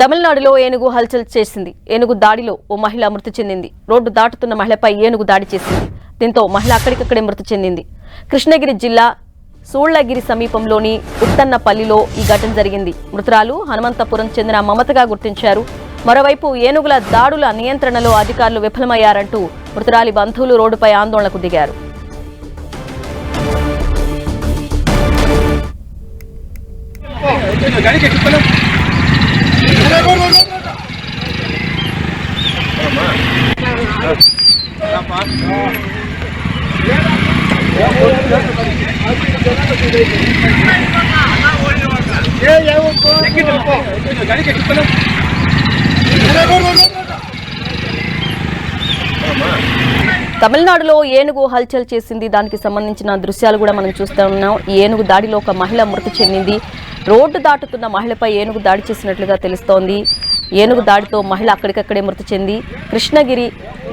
తమిళనాడులో ఏనుగు హల్చల్ చేసింది. ఏనుగు దాడిలో ఓ మహిళ మృతి చెందింది. రోడ్డు దాటుతున్న మహిళపై ఏనుగు దాడి చేసింది. దీంతో మహిళ అక్కడికక్కడే మృతి చెందింది. కృష్ణగిరి జిల్లా సూళ్ళగిరి సమీపంలోని ఉత్తన్నపల్లిలో ఈ ఘటన జరిగింది. మృతురాలు హనుమంతపురం చెందిన మమతగా గుర్తించారు. మరోవైపు ఏనుగుల దాడుల నియంత్రణలో అధికారులు విఫలమయ్యారంటూ మృతురాలి బంధువులు రోడ్డుపై ఆందోళనకు దిగారు. తమిళనాడులో ఏనుగు హల్చల్ చేసింది దానికి సంబంధించిన దృశ్యాలు కూడా మనం చూస్తూ ఉన్నాం. ఏనుగు దాడిలో ఒక మహిళ మృతి చెందింది. రోడ్డు దాటుతున్న మహిళపై ఏనుగు దాడి చేసినట్లుగా తెలుస్తోంది. ఏనుగు దాడితో మహిళ అక్కడికక్కడే మృతి చెంది. కృష్ణగిరి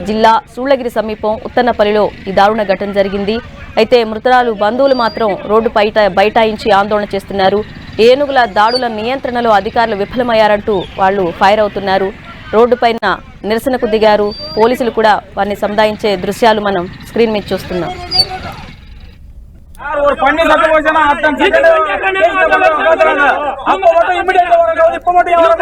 జిల్లా సూళ్ళగిరి సమీపం ఉత్తన్నపల్లిలో ఈ దారుణ ఘటన జరిగింది. అయితే మృతురాలు బంధువులు మాత్రం రోడ్డు బయట బైఠాయించి ఆందోళన చేస్తున్నారు. ఏనుగుల దాడుల నియంత్రణలో అధికారులు విఫలమయ్యారంటూ వాళ్ళు ఫైర్ అవుతున్నారు. రోడ్డుపైన నిరసనకు దిగారు. పోలీసులు కూడా వారిని సముదాయించే దృశ్యాలు మనం స్క్రీన్ మీద చూస్తున్నాం. ஒரு பண்ணி சத்தம் போச்சுன்னா அத்தனை செகண்ட் அப்ப மட்டும் இமிடியேட் வர இப்ப மட்டும் யாரும்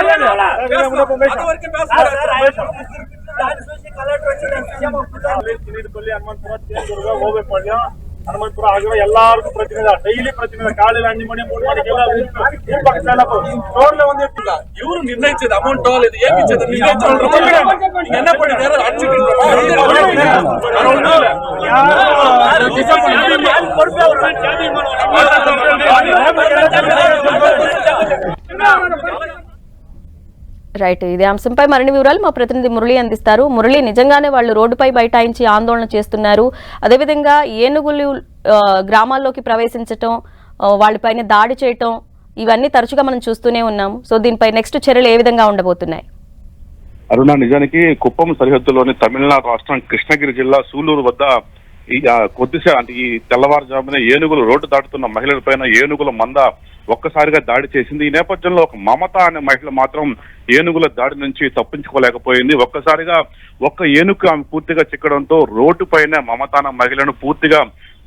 ತಿಳಿದುಕೊಳ್ಳಿ ಹನುಮಂತಪುರ ಚಿತ್ರದುರ್ಗ ಹೋಗಬೇಕು ಹನುಮಂತಪುರ ಆಗಿರೋ ಎಲ್ಲಾರ್ಗೂ ಪ್ರತಿನಿಧ ಡೈಲಿ ಪ್ರತಿನಿಧ ಕಾಲಿಲ್ಲ ಹಣ್ಣು ಮನೆ ಮೂರು ಮನೆ ಟೋಟಲ್ ಒಂದೇ ಇವರು ನಿರ್ಣಯಿಸಿದ ಅಮೌಂಟ್ ಟೋಲ್ ಇದು ಏನ್ ನಿರ್ಣಯಿಸಿದ್ರು என்ன பண்ணிருந்தாரு அஞ்சு రైట్ ఇదే అంశంపై మరిన్ని వివరాలు మా ప్రతినిధి మురళి అందిస్తారు. మురళి నిజంగానే వాళ్ళు రోడ్డుపై బైఠాయించి ఆందోళన చేస్తున్నారు. అదేవిధంగా ఏనుగులు గ్రామాల్లోకి ప్రవేశించటం వాళ్ళపైన దాడి చేయటం ఇవన్నీ తరచుగా మనం చూస్తూనే ఉన్నాము. సో దీనిపై నెక్స్ట్ చర్యలు ఏ విధంగా ఉండబోతున్నాయి? అరుణ నిజానికి కుప్పం సరిహద్దులోని తమిళనాడు రాష్ట్రం కృష్ణగిరి జిల్లా సూలూరు వద్ద ఈ కొద్దిసేపు అంటే ఈ తెల్లవారుజామున ఏనుగులు రోడ్డు దాటుతున్న మహిళల పైన ఏనుగుల మంద ఒక్కసారిగా దాడి చేసింది. ఈ నేపథ్యంలో ఒక మమత అనే మహిళ మాత్రం ఏనుగుల దాడి నుంచి తప్పించుకోలేకపోయింది. ఒక్కసారిగా ఒక్క ఏనుగు ఆమె పూర్తిగా చిక్కడంతో రోడ్డు పైన మమత అనే మహిళను పూర్తిగా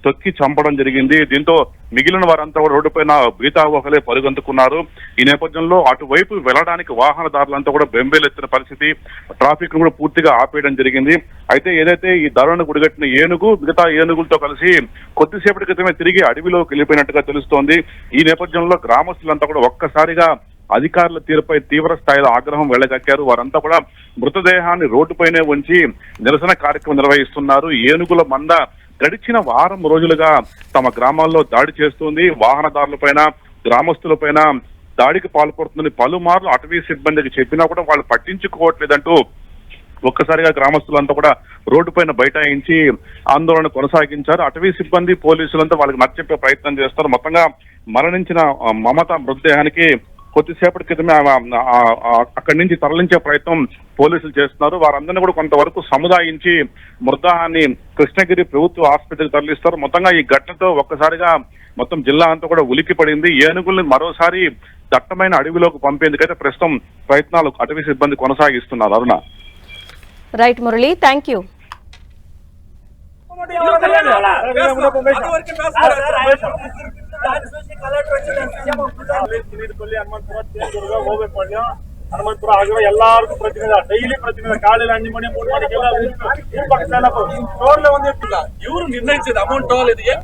తొక్కి చంపడం జరిగింది. దీంతో మిగిలిన వారంతా కూడా రోడ్డుపైన భీతావహలే పరుగందుకున్నారు. ఈ నేపథ్యంలో అటువైపు వెళ్ళడానికి వాహనదారులంతా కూడా బెంబేలెత్తిన పరిస్థితి ట్రాఫిక్ను కూడా పూర్తిగా ఆపేయడం జరిగింది. అయితే ఏదైతే ఈ దారుణ గుడిగట్టిన ఏనుగు మిగతా ఏనుగులతో కలిసి కొద్దిసేపటి క్రితమే తిరిగి అడవిలోకి వెళ్ళిపోయినట్టుగా తెలుస్తోంది. ఈ నేపథ్యంలో గ్రామస్తులంతా కూడా ఒక్కసారిగా అధికారుల తీరుపై తీవ్ర స్థాయిలో ఆగ్రహం వెళ్ళగక్కారు వారంతా కూడా మృతదేహాన్ని రోడ్డుపైనే ఉంచి నిరసన కార్యక్రమం నిర్వహిస్తున్నారు. ఏనుగుల మంద గడిచిన వారం రోజులుగా తమ గ్రామాల్లో దాడి చేస్తుంది. వాహనదారులపైన గ్రామస్తులపైన దాడికి పాల్పడుతుందని పలుమార్లు అటవీ సిబ్బందికి చెప్పినా కూడా వాళ్ళు పట్టించుకోవట్లేదంటూ ఒక్కసారిగా గ్రామస్తులంతా కూడా రోడ్డు పైన బైఠాయించి ఆందోళన కొనసాగించారు. అటవీ సిబ్బంది పోలీసులంతా వాళ్ళకి నచ్చెప్పే ప్రయత్నం చేస్తారు. మొత్తంగా మరణించిన మమత మృతదేహానికి కొద్దిసేపటి క్రితమే అక్కడి నుంచి తరలించే ప్రయత్నం పోలీసులు చేస్తున్నారు వారందరినీ కూడా కొంతవరకు సముదాయించి మృతదేహాన్ని కృష్ణగిరి ప్రభుత్వ ఆసుపత్రికి తరలిస్తారు మొత్తంగా ఈ ఘటనతో ఒక్కసారిగా మొత్తం జిల్లా అంతా కూడా ఉలిక్కి పడింది ఏనుగుల్ని మరోసారి దట్టమైన అడవిలోకి పంపేందుకైతే ప్రస్తుతం ప్రయత్నాలు అటవీ సిబ్బంది కొనసాగిస్తున్నారు Aruna right Murali thank you ತಿಳ್ಕೊಳ್ಳಿ ಹನುಮಂತಪುರ ಚಿತ್ರದುರ್ಗ ಹೋಗಬೇಕು ಹನುಮಂತಪುರ ಆಗಿರೋ ಎಲ್ಲಾರ್ಗೂ ಪ್ರತಿನಿಧಿ ಇದೆ ಡೈಲಿ ಪ್ರತಿನಿಧಿ ಕಾಲಿಲ್ಲ ಹಣ್ಣು ಮಣಿ ಮೂರು ಮಣಿ ಎಲ್ಲ ಪಕ್ಕ ಟೋಲ್ ಒಂದೇ ಇವ್ರು ನಿರ್ಣಯಿಸಿದ ಅಮೌಂಟ್ ಟೋಲ್ ಇದೆಯೇ